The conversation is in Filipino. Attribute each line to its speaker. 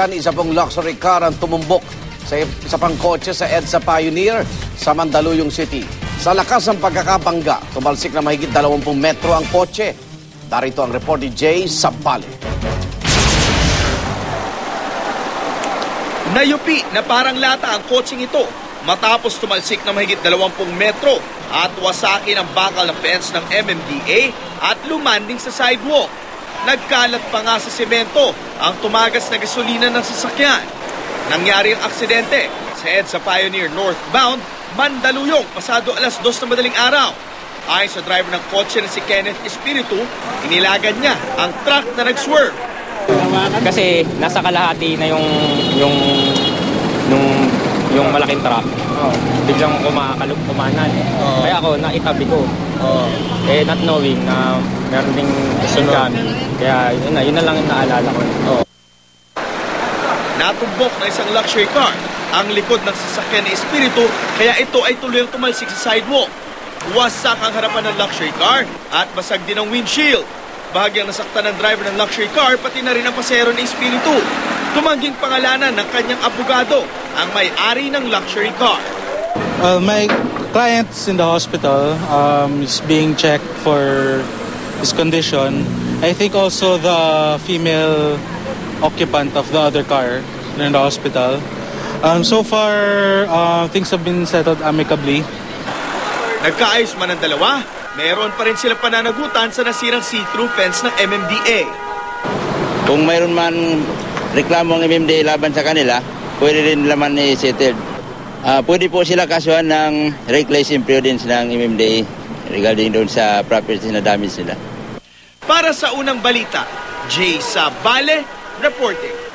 Speaker 1: Bulacan, isa pong luxury car ang tumumbok sa isa pang kotse sa EDSA Pioneer sa Mandaluyong City. Sa lakas ng pagkakabangga, tumalsik na mahigit 20 metro ang kotse. Darito ang report ni Jay Sapale.
Speaker 2: Nayupi na parang lata ang kotseng ito matapos tumalsik na mahigit 20 metro at wasakin ang bakal ng fence ng MMDA at lumanding sa sidewalk. Nagkalat pa nga sa semento ang tumagas na gasolina ng sasakyan. Nangyari ang aksidente sa EDSA Pioneer northbound, Mandaluyong, pasado alas 2 na madaling araw. Ayon sa driver ng kotse na si Kenneth Espiritu, inilagan niya ang truck na nag-swerve.
Speaker 3: Kasi nasa kalahati na yung yung nung yung malaking truck. Biglang kumakalog kumanan. Kaya ako naitabi ko. Eh not knowing na meron ding sunod kami. Kaya yun na, yun na lang yung naalala ko.
Speaker 2: Natumbok na isang luxury car ang likod ng sasakyan ni Espiritu kaya ito ay tuloy ang tumalsik sa sidewalk. Wasak ang harapan ng luxury car at basag din ang windshield. Bahagyang nasaktan ng driver ng luxury car pati na rin ang pasero ni Espiritu. Tumangging pangalanan ng kanyang abogado ang may-ari ng luxury car.
Speaker 4: Well, my client's in the hospital. Um, is being checked for his condition. I think also the female occupant of the other car in the hospital. Um, so far, uh, things have been settled amicably.
Speaker 2: Nagkaayos man ang dalawa, meron pa rin silang pananagutan sa nasirang see-through fence ng MMDA.
Speaker 5: Kung mayroon man reklamo ng MMDA laban sa kanila, pwede rin naman i-settled. Ah, pwede po sila kasuhan ng reckless imprudence ng MMDA regarding doon sa property na damage nila.
Speaker 2: Para sa unang balita, Jay Sabale reporting.